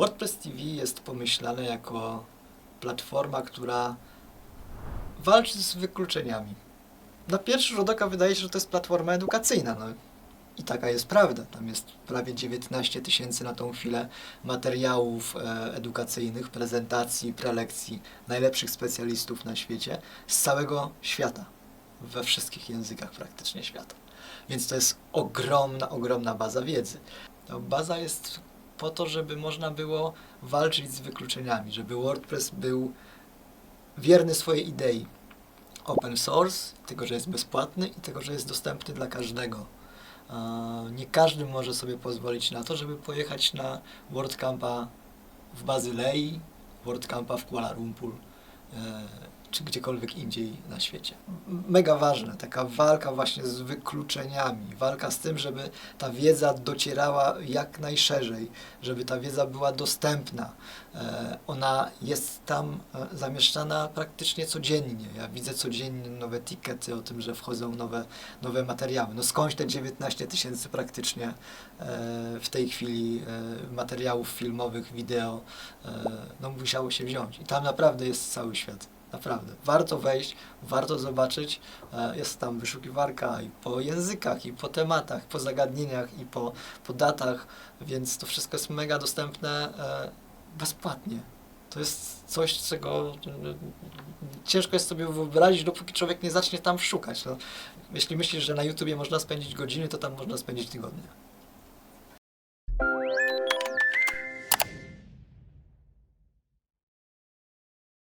WordPress TV jest pomyślane jako platforma, która walczy z wykluczeniami. Na pierwszy rzut oka wydaje się, że to jest platforma edukacyjna. No. I taka jest prawda. Tam jest prawie 19 tysięcy na tą chwilę materiałów e, edukacyjnych, prezentacji, prelekcji najlepszych specjalistów na świecie z całego świata. We wszystkich językach praktycznie świata. Więc to jest ogromna, ogromna baza wiedzy. Ta baza jest po to, żeby można było walczyć z wykluczeniami, żeby WordPress był wierny swojej idei open source, tego, że jest bezpłatny i tego, że jest dostępny dla każdego. Nie każdy może sobie pozwolić na to, żeby pojechać na WordCampa w Bazylei, WordCampa w Kuala Lumpur e, czy gdziekolwiek indziej na świecie. Mega ważne, taka walka właśnie z wykluczeniami, walka z tym, żeby ta wiedza docierała jak najszerzej, żeby ta wiedza była dostępna. E, Ona jest tam e, zamieszczana praktycznie codziennie. Ja widzę codziennie nowe tikety o tym, że wchodzą nowe, nowe materiały. No skądś te 19 tysięcy praktycznie e, w tej chwili materiałów filmowych, wideo, no musiało się wziąć. I tam naprawdę jest cały świat. Naprawdę. Warto wejść, warto zobaczyć. E, Jest tam wyszukiwarka i po językach, i po tematach, po zagadnieniach, i po, po datach, więc to wszystko jest mega dostępne e, bezpłatnie. To jest coś, czego e, ciężko jest sobie wyobrazić, dopóki człowiek nie zacznie tam szukać. No, jeśli myślisz, że na YouTubie można spędzić godziny, to tam można spędzić tygodnie.